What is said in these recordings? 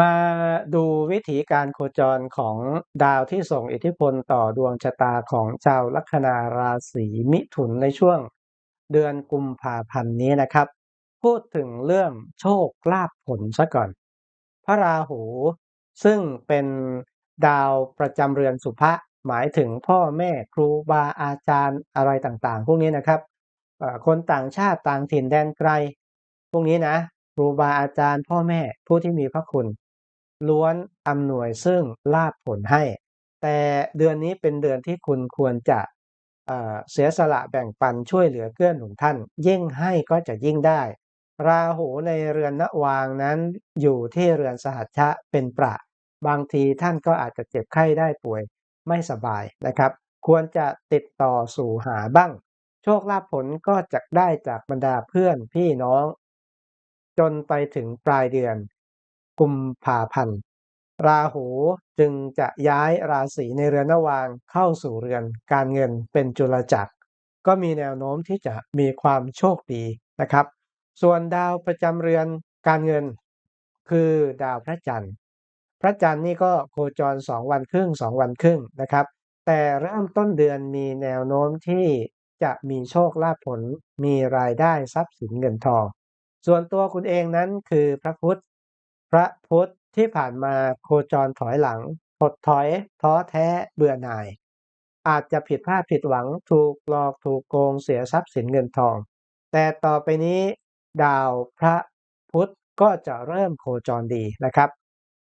มาดูวิถีการโคจรของดาวที่ส่งอิทธิพลต่อดวงชะตาของชาวลัคนาราศีมิถุนในช่วงเดือนกุมภาพันธ์นี้นะครับ พูดถึงเรื่องโชคลาภผลซะก่อน พระราหู ซึ่งเป็นดาวประจำเรือนสุภะหมายถึงพ่อแม่ครูบาอาจารย์อะไรต่างๆ พวกนี้นะครับ คนต่างชาติต่างถิ่นแดนไกล พวกนี้นะ ครูบาอาจารย์พ่อแม่ผู้ที่มีพระคุณ ล้วนอำนวยซึ่งลาภผลให้ แต่เดือนนี้เป็นเดือนที่คุณควรจะเเสียสละแบ่งปันช่วยเหลือเกื้อหนุนท่าน ยิ่งให้ก็จะยิ่งได้ ราหูในเรือนนวางนั้นอยู่ที่เรือนสหัชชะเป็นประ บางทีท่านก็อาจจะเจ็บไข้ได้ป่วยไม่สบายนะครับ ควรจะติดต่อสู่หาบ้าง โชคลาภผลก็จะได้จากบรรดาเพื่อนพี่น้อง จนไปถึงปลายเดือน กุมภาพันธ์ ราหูจึงจะย้ายราศีในเรือนนวางเข้าสู่เรือนการเงินเป็นจุลจักร ก็มีแนวโน้มที่จะมีความโชคดีนะครับ ส่วนดาวประจำเรือนการเงิน คือดาวพระจันทร์ พระจันทร์นี่ก็โคจร2วันครึ่ง2วันครึ่งนะครับ แต่เริ่มต้นเดือนมีแนวโน้มที่จะมีโชคลาภผลมีรายได้ทรัพย์สินเงินทอง ส่วนตัวคุณเองนั้นคือพระพุธ พระพุธที่ผ่านมาโคจรถอยหลังถดถอยท้อแท้เบื่อหน่าย อาจจะผิดพลาดผิดหวังถูกหลอกถูกโกงเสียทรัพย์สินเงินทอง แต่ต่อไปนี้ ดาวพระพุธก็จะเริ่มโคจรดีนะครับ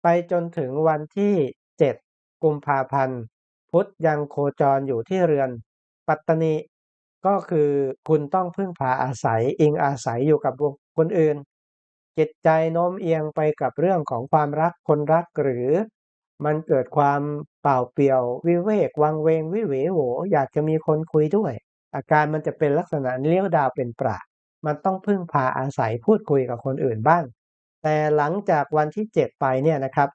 ไปจนถึงวันที่ 7 กุมภาพันธ์ พุธยังโคจรอยู่ที่เรือน ปัตตนีก็คือคุณต้องพึ่งพาอาศัยอิงอาศัยอยู่กับคนอื่น จิตใจโน้มเอียงไปกับเรื่องของความรักคนรักหรือ มันเกิดความเปล่าเปลี่ยว วิเวกวังเวงวิเหวโหอยากจะมีคนคุยด้วย อาการมันจะเป็นลักษณะเลี้ยวดาวเป็นประมันต้องพึ่งพาอาศัยพูดคุยกับคนอื่นบ้าง แต่หลังจากวันที่ 7 ไปเนี่ยนะครับ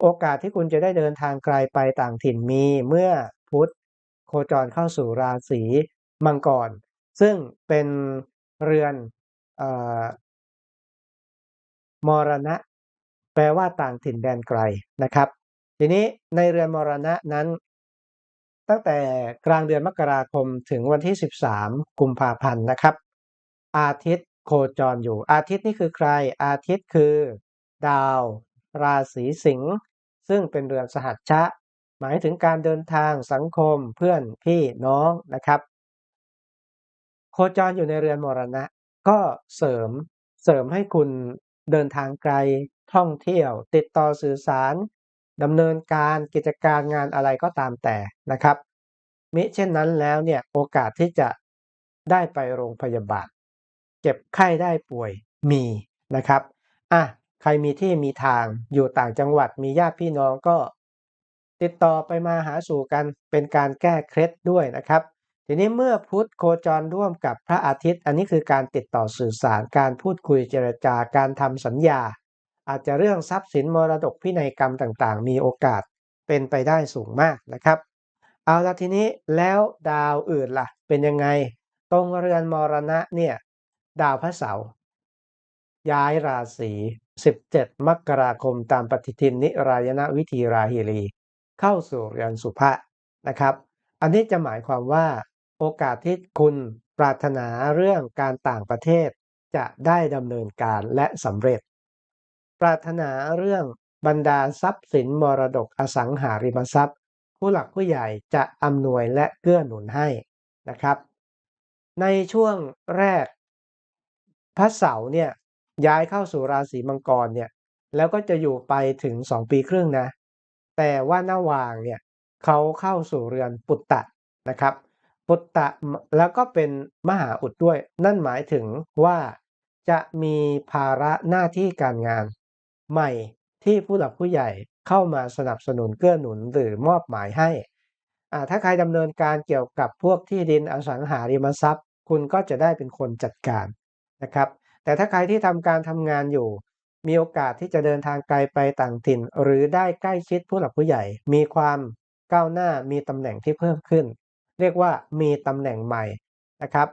โอกาสที่คุณจะได้เดินทางไกลไปต่างถิ่นมีเมื่อพุธโคจรเข้าสู่ราศีมังกร ซึ่งเป็นเรือนเมรณะ แปลว่าต่างถิ่นแดนไกลนะครับ ทีนี้ในเรือนมรณะนั้น ตั้งแต่กลางเดือนมกราคมถึงวันที่ 13 กุมภาพันธ์นะครับ อาทิตย์โคจรอยู่ อาทิตย์นี่คือใคร อาทิตย์คือ ดาว ราศีสิงห์ซึ่งเป็นเรือนสหัชชะ หมายถึงการเดินทางสังคมเพื่อนพี่น้องนะครับ โคจรอยู่ในเรือนมรณะ ก็เสริมเสริมให้คุณ เดินทางไกล ท่องเที่ยว ติดต่อสื่อสารดำเนินการกิจการงานอะไรก็ตามแต่นะครับ มิเช่นนั้นแล้วเนี่ยโอกาสที่จะได้ไปโรงพยาบาล เจ็บไข้ได้ป่วยมีนะครับอะใครมีที่มีทางอยู่ต่างจังหวัดมีญาติพี่น้องก็ ติดต่อไปมาหาสู่กันเป็นการแก้เคล็ดด้วยนะครับ ทีนี้เมื่อพุธโคจรร่วมกับพระอาทิตย์ อันนี้คือการติดต่อสื่อสารการพูดคุยเจรจาการทำสัญญา อาจจะเรื่องทรัพย์สินมรดกพินัยกรรมต่างๆ มีโอกาสเป็นไปได้สูงมากนะครับ เอาละทีนี้แล้วดาวอื่นล่ะ เป็นยังไง ตรงเรือนมรณะเนี่ยดาวพระเสาร์ย้ายราศี 17 มกราคมตามปฏิทินนิรายณวิธีราหิรี เข้าสู่เรือนสุภะนะครับ อันนี้จะหมายความว่า โอกาสที่คุณปรารถนาเรื่องการต่างประเทศ จะได้ดำเนินการและสำเร็จ ปรารถนาเรื่องบรรดาทรัพย์สินมรดกอสังหาริมทรัพย์ ผู้หลักผู้ใหญ่จะอำนวยและเกื้อหนุนให้นะครับ ในช่วงแรก พระเสาเนี่ยย้ายเข้าสู่ราศีมังกรเนี่ยแล้วก็จะอยู่ไปถึง2ปีครึ่งนะ แต่ว่าหน้าวางเนี่ยเขาเข้าสู่เรือนปุตตะนะครับ ปุตตะแล้วก็เป็นมหาอุดด้วย นั่นหมายถึงว่าจะมีภาระหน้าที่การงาน ใหม่ที่ผู้หลักผู้ใหญ่เข้ามาสนับสนุนเกื้อหนุนหรือมอบหมายให้อ่าถ้าใครดำเนินการเกี่ยวกับพวกที่ดินอสังหาริมทรัพย์ คุณก็จะได้เป็นคนจัดการนะครับ แต่ถ้าใครที่ทำการทำงานอยู่ มีโอกาสที่จะเดินทางไกลไปต่างถิ่น หรือได้ใกล้ชิดผู้หลักผู้ใหญ่ มีความก้าวหน้ามีตำแหน่งที่เพิ่มขึ้น เรียกว่ามีตำแหน่งใหม่นะครับ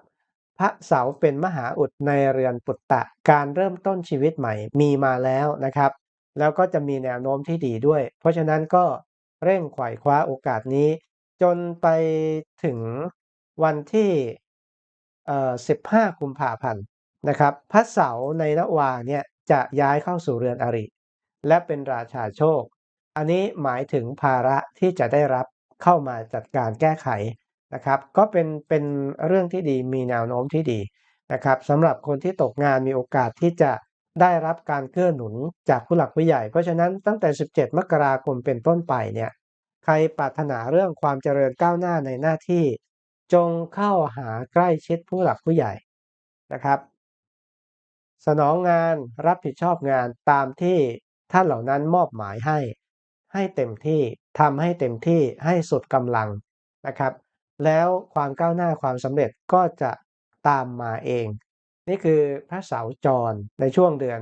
พระเสาร์เป็นมหาอุดในเรือนปุตตะการเริ่มต้นชีวิตใหม่มีมาแล้วนะครับ แล้วก็จะมีแนวโน้มที่ดีด้วย เพราะฉะนั้นก็เร่งไขว่คว้าโอกาสนี้ จนไปถึงวันที่เอ่อ15กุมภาพันธ์นะครับ พระเสาร์ในระวาเนี่ยจะย้ายเข้าสู่เรือนอริ และเป็นราชาโชค อันนี้หมายถึงภาระที่จะได้รับเข้ามาจัดการแก้ไข นะครับก็เป็นเป็นเรื่องที่ดีมีแนวโน้มที่ดีนะครับสำหรับคนที่ตกงานมีโอกาสที่จะได้รับการเกื้อหนุนจากผู้หลักผู้ใหญ่ เพราะฉะนั้นตั้งแต่ 17 มกราคมเป็นต้นไปเนี่ยใครปรารถนาเรื่องความเจริญก้าวหน้าในหน้าที่ จงเข้าหาใกล้ชิดผู้หลักผู้ใหญ่นะครับ สนองงานรับผิดชอบงานตามที่ท่านเหล่านั้นมอบหมายให้ ให้เต็มที่ทำให้เต็มที่ให้สุดกำลังนะครับ แล้วความก้าวหน้าความสำเร็จก็จะตามมาเอง นี่คือพระเสาจรในช่วงเดือน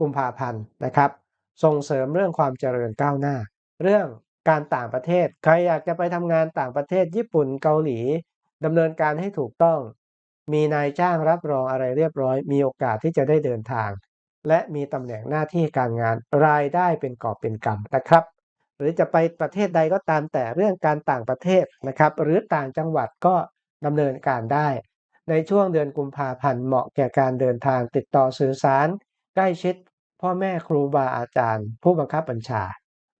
กุมภาพันธ์นะครับ ส่งเสริมเรื่องความเจริญก้าวหน้า เรื่องการต่างประเทศ ใครอยากจะไปทำงานต่างประเทศญี่ปุ่นเกาหลีดำเนินการให้ถูกต้อง มีนายจ้างรับรองอะไรเรียบร้อย มีโอกาสที่จะได้เดินทาง และมีตำแหน่งหน้าที่การงานรายได้เป็นกอบเป็นกำนะครับ หรือจะไปประเทศใดก็ตามแต่เรื่องการต่างประเทศนะครับ หรือต่างจังหวัดก็ดำเนินการได้ ในช่วงเดือนกุมภาพันธ์เหมาะแก่การเดินทางติดต่อสื่อสาร ใกล้ชิด พ่อแม่ครูบาอาจารย์ ผู้บังคับบัญชา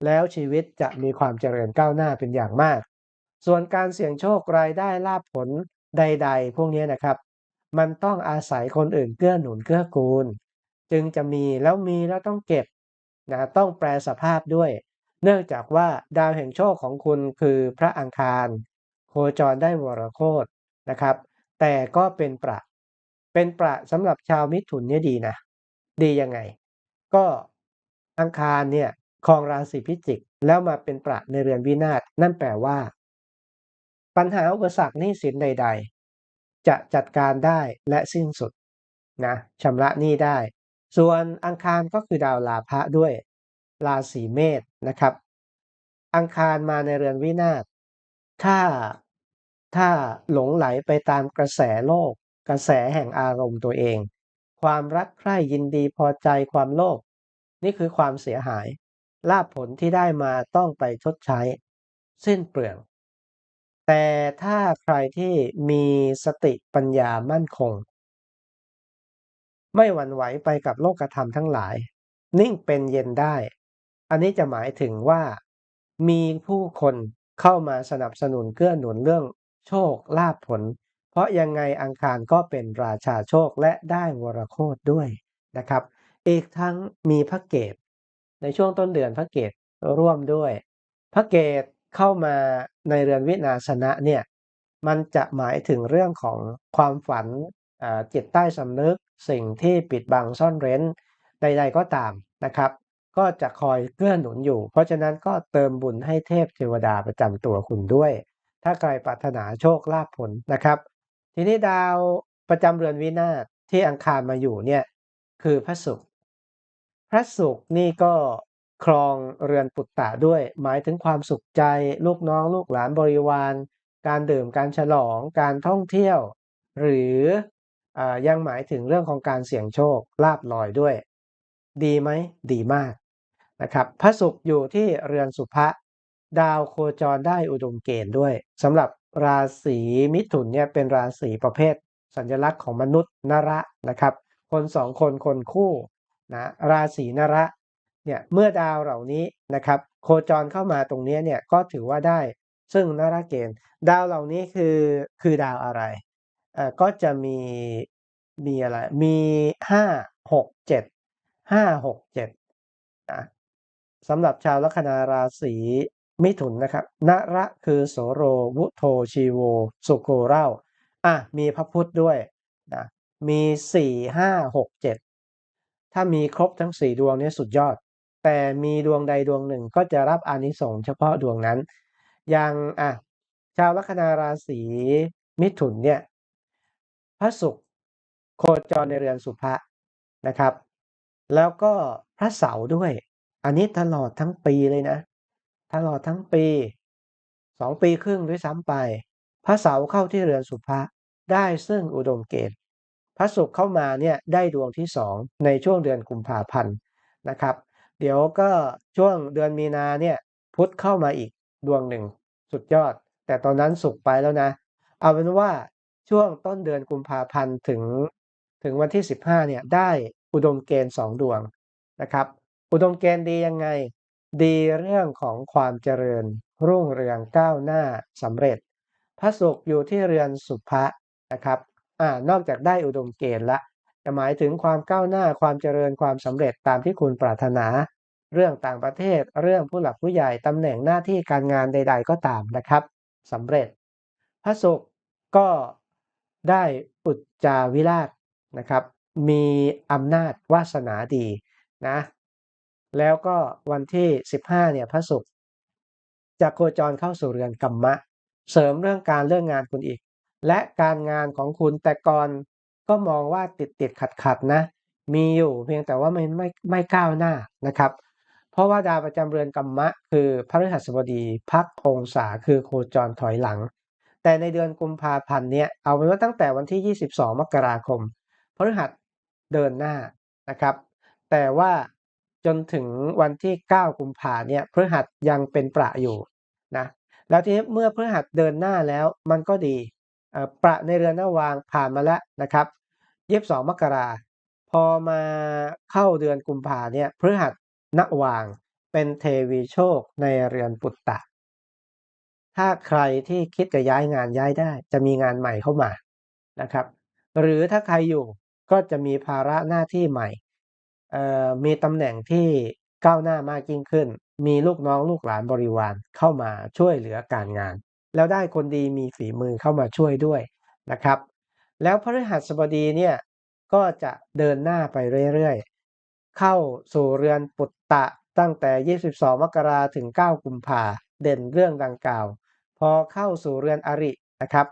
แล้วชีวิตจะมีความเจริญก้าวหน้าเป็นอย่างมาก ส่วนการเสี่ยงโชครายได้ลาภผลใด ๆ พวกนี้นะครับ มันต้องอาศัยคนอื่นเกื้อหนุนเกื้อกูล จึงจะมีแล้วมีแล้วต้องเก็บนะต้องแปลสภาพด้วย เนื่องจากว่าดาวแห่งโชคของคุณคือพระอังคาร โคจรได้วรโคตนะครับ แต่ก็เป็นประ เป็นประสำหรับชาวมิถุนเนี่ยดีนะ ดียังไง ก็อังคารเนี่ยครองราศีพิจิก แล้วมาเป็นประในเรือนวินาศนั่นแปลว่า ปัญหาอุปสรรคหนี้สินใด ๆ จะจัดการได้และสิ้นสุดนะชำระหนี้ได้ ส่วนอังคารก็คือดาวลาภะด้วย ราศีเมษนะครับ อังคารมาในเรือนวินาศถ้าถ้าหลงไหลไปตามกระแสโลก กระแสแห่งอารมณ์ตัวเอง ความรักใคร่ยินดีพอใจความโลภนี่คือความเสียหายลาภผลที่ได้มาต้องไปชดใช้สิ้นเปลือง แต่ถ้าใครที่มีสติปัญญามั่นคง ไม่หวั่นไหวไปกับโลกธรรมทั้งหลาย นิ่งเป็นเย็นได้ อันนี้จะหมายถึงว่า มีผู้คนเข้ามาสนับสนุนเกื้อหนุนเรื่องโชคลาภผล เพราะยังไงอังคารก็เป็นราชาโชคและได้วรโคตด้วยนะครับ อีกทั้งมีพระเกตในช่วงต้นเดือนพระเกตร่วมด้วย พระเกตเข้ามาในเรือนวินาสนะเนี่ยมันจะหมายถึงเรื่องของความฝันจิตใต้สำนึกสิ่งที่ปิดบังซ่อนเร้นใด ๆก็ตามนะครับ ก็จะคอยเกื้อหนุนอยู่ เพราะฉะนั้นก็เติมบุญให้เทพเทวดาประจำตัวคุณด้วย ถ้าใครปรารถนาโชคลาภผลนะครับ ทีนี้ดาวประจำเรือนวินาศที่อังคารมาอยู่เนี่ยคือพระศุกร์พระศุกร์นี่ก็ครองเรือนปุตตะด้วย หมายถึงความสุขใจ ลูกน้องลูกหลานบริวาร การดื่มการฉลองการท่องเที่ยว หรืออยังหมายถึงเรื่องของการเสี่ยงโชคลาบลอยด้วย ดีไหม ดีมาก นะครับพระศุกร์อยู่ที่เรือนสุภะดาวโคจรได้อุดมเกณฑ์ด้วยสำหรับราศีมิถุนเนี่ยเป็นราศีประเภท สัญลักษณ์ของมนุษย์นระนะครับ คนสองคนคนคู่นะราศีนระเนี่ยเมื่อดาวเหล่านี้นะครับ โคจรเข้ามาตรงนี้เนี่ยก็ถือว่าได้ ซึ่งนรเกณฑ์ ดาวเหล่านี้คือคือดาวอะไรเอ่อก็จะมีมีอะไรมีห้าหกเจ็ดห้าหกเจ็ดนะ สำหรับชาวลัคนาราศีมิถุนนะครับนระคือโสโรวุโทชีโว สุโกเร่าอะมีพระพุทธด้วยนะมีสี่ห้าหกเจ็ดถ้ามีครบทั้งสี่ดวงนี้สุดยอด แต่มีดวงใดดวงหนึ่งก็จะรับอานิสงส์เฉพาะดวงนั้น อย่างอะชาวลัคนาราศีมิถุนเนี่ยพระศุกร์โคจรในเรือนสุภะนะครับ แล้วก็พระเสาร์ด้วย อันนี้ตลอดทั้งปีเลยนะ ตลอดทั้งปีสองปีครึ่งด้วยซ้ำไป พระเสาร์เข้าที่เรือนสุภะได้ซึ่งอุดมเกณฑ์พระศุกร์เข้ามาเนี่ยได้ดวงที่สองในช่วงเดือนกุมภาพันธ์นะครับ เดี๋ยวก็ช่วงเดือนมีนาเนี่ยพุธเข้ามาอีกดวงหนึ่งสุดยอด แต่ตอนนั้นศุกร์ไปแล้วนะ เอาเป็นว่าช่วงต้นเดือนกุมภาพันธ์ถึงถึงวันที่ 15เนี่ยได้อุดมเกณฑ์2ดวงนะครับ อุดมเกณฑ์ดียังไง ดีเรื่องของความเจริญ รุ่งเรืองก้าวหน้าสำเร็จ พระศุกร์อยู่ที่เรือนสุภะนะครับอ่านอกจากได้อุดมเกณฑ์แล้วจะหมายถึงความก้าวหน้าความเจริญความสำเร็จตามที่คุณปรารถนา เรื่องต่างประเทศ เรื่องผู้หลักผู้ใหญ่ตำแหน่งหน้าที่การงานใด ๆ ก็ตามนะครับสำเร็จ พระศุกร์ก็ได้อุจจาวิราชนะครับ มีอำนาจวาสนาดีนะ แล้วก็วันที่ 15เนี่ยพระศุกร์จะโคจรเข้าสู่เรือนกัมมะ เสริมเรื่องการเรื่องงานคุณอีก และการงานของคุณแต่ก่อนก็มองว่าติดติดขัดขัดนะ มีอยู่เพียงแต่ว่ามันไม่ไม่ก้าวหน้านะครับ เพราะว่าดาวประจำเรือนกัมมะ คือพระฤหัสบดีพักองศาคือโคจรถอยหลัง แต่ในเดือนกุมภาพันธ์เนี่ยเอาเป็นว่าตั้งแต่วันที่ 22 มกราคมพฤหัสเดินหน้านะครับ แต่ว่า จนถึงวันที่ 9 กุมภาเนี่ยพฤหัสยังเป็นประอยู่นะแล้วทีนี้เมื่อพฤหัสเดินหน้าแล้วมันก็ดีประในเรือนนวางผ่านมาแล้วนะครับ22มกราพอมาเข้าเดือนกุมภาเนี่ยพฤหัสนวางเป็นเทวีโชคในเรือนปุตตะ ถ้าใครที่คิดจะย้ายงานย้ายได้ จะมีงานใหม่เข้ามานะครับ หรือถ้าใครอยู่ก็จะมีภาระหน้าที่ใหม่ มีตำแหน่งที่ก้าวหน้ามากยิ่งขึ้น มีลูกน้องลูกหลานบริวารเข้ามาช่วยเหลือการงาน แล้วได้คนดีมีฝีมือเข้ามาช่วยด้วยนะครับ แล้วพฤหัสบดีเนี่ยก็จะเดินหน้าไปเรื่อยๆ เข้าสู่เรือนปุตตะตั้งแต่ 22 มกราถึง 9 กุมภาเด่นเรื่องดังกล่าว พอเข้าสู่เรือนอรินะครับ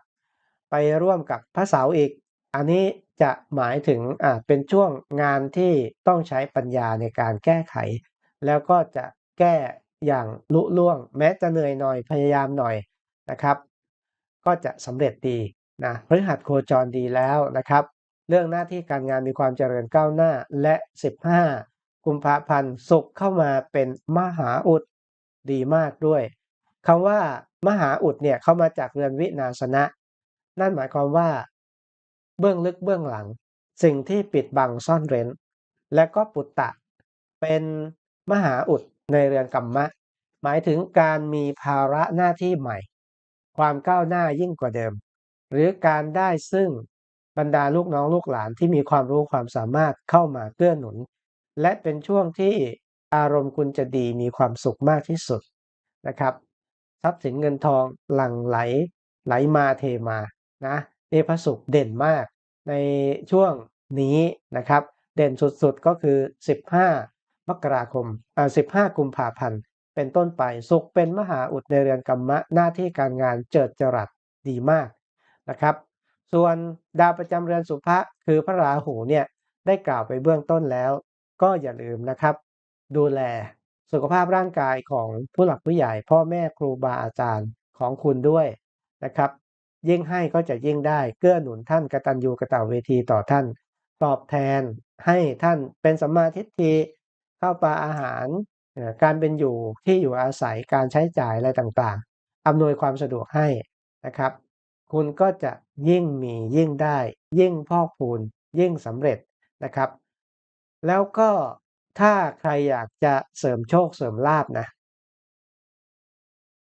ไปร่วมกับพระเสาอีก อันนี้ จะหมายถึงอ่าเป็นช่วงงานที่ต้องใช้ปัญญาในการแก้ไข แล้วก็จะแก้อย่างลุล่วง แม้จะเหนื่อยหน่อยพยายามหน่อยนะครับ ก็จะสำเร็จดีนะพฤหัสโคจรดีแล้วนะครับ เรื่องหน้าที่การงานมีความเจริญก้าวหน้าและ 15 กุมภาพันธ์ศุกร์เข้ามาเป็นมหาอุดดีมากด้วยคำว่ามหาอุดเนี่ยเข้ามาจากเรือนวินาสนะ นั่นหมายความว่า เบื้องลึกเบื้องหลัง สิ่งที่ปิดบังซ่อนเร้น และก็ปุตตะ เป็นมหาอุดในเรือนกัมมะ หมายถึงการมีภาระหน้าที่ใหม่ ความก้าวหน้ายิ่งกว่าเดิม หรือการได้ซึ่งบรรดาลูกน้องลูกหลานที่มีความรู้ความสามารถเข้ามาเกื้อหนุน และเป็นช่วงที่อารมณ์คุณจะดีมีความสุขมากที่สุดนะครับทรัพย์สินเงินทองหลั่งไหลไหลมาเทมานะ นี่พระศุกร์เด่นมากในช่วงนี้นะครับ เด่นสุดๆก็คือ 15 มกราคมอ่า15 กุมภาพันธ์ เป็นต้นไปศุกร์เป็นมหาอุดในเรือนกัมมะหน้าที่การงานเจิดจรัสดีมากนะครับ ส่วนดาวประจำเรือนสุภะคือพระราหูเนี่ยได้กล่าวไปเบื้องต้นแล้ว ก็อย่าลืมนะครับ ดูแลสุขภาพร่างกายของผู้หลักผู้ใหญ่ พ่อแม่ครูบาอาจารย์ของคุณด้วยนะครับ ยิ่งให้ก็จะยิ่งได้เกื้อหนุนท่านกตัญญูกตเวทีต่อท่าน ตอบแทนให้ท่านเป็นสัมมาทิฏฐิข้าวปลาอาหาร การเป็นอยู่ที่อยู่อาศัยการใช้จ่ายอะไรต่างๆอำนวยความสะดวกให้นะครับ คุณก็จะยิ่งมียิ่งได้ ยิ่งพอกพูนยิ่งสำเร็จนะครับ แล้วก็ถ้าใครอยากจะเสริมโชคเสริมลาภนะ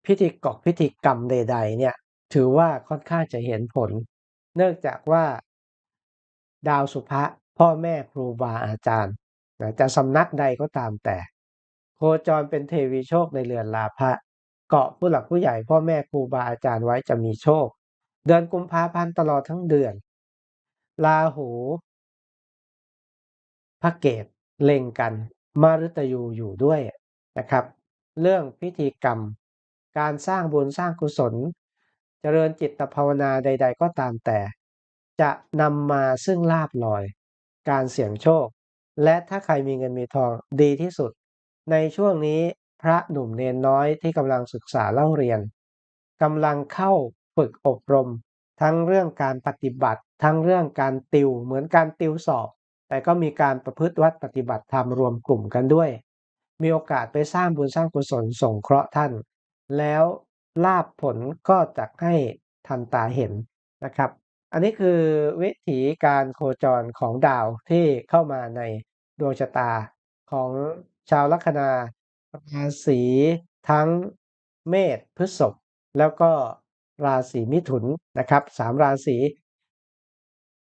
พิธีกอกพิธีกรรมใด ๆ เนี่ย ถือว่าค่อนข้างจะเห็นผล เนื่องจากว่า ดาวสุภะพ่อแม่ครูบาอาจารย์นะจะสำนักใดก็ตามแต่ โคจรเป็นเทวีโชคในเรือนลาภะเกาะผู้หลักผู้ใหญ่พ่อแม่ครูบาอาจารย์ไว้จะมีโชค เดือนกุมภาพันธ์ตลอดทั้งเดือนราหูพระเกตเล็งกัน มารุตยูอยู่ด้วยนะครับ เรื่องพิธีกรรม การสร้างบุญสร้างกุศล จริญจิตภาวนาใด ๆ ก็ตามแต่ จะนำมาซึ่งลาบลอย การเสี่ยงโชค และถ้าใครมีเงินมีทองดีที่สุด ในช่วงนี้พระหนุ่มเนนน้อยที่กำลังศึกษาเล่าเรียนกำลังเข้าฝึกอบรม ทั้งเรื่องการปฏิบัติ ทั้งเรื่องการติวเหมือนการติวสอบ แต่ก็มีการประพฤติวัดปฏิบัติธรรมรวมกลุ่มกันด้วย มีโอกาสไปสร้างบุญสร้างกุศลส่งเคราะห์ท่าน แล้ว ลาบผลก็จะให้ทันตาเห็นนะครับ อันนี้คือวิถีการโคจรของดาวที่เข้ามาในดวงชะตาของชาวลัคนาราศีทั้งเมษพฤษภแล้วก็ราศีมิถุนนะครับสามราศี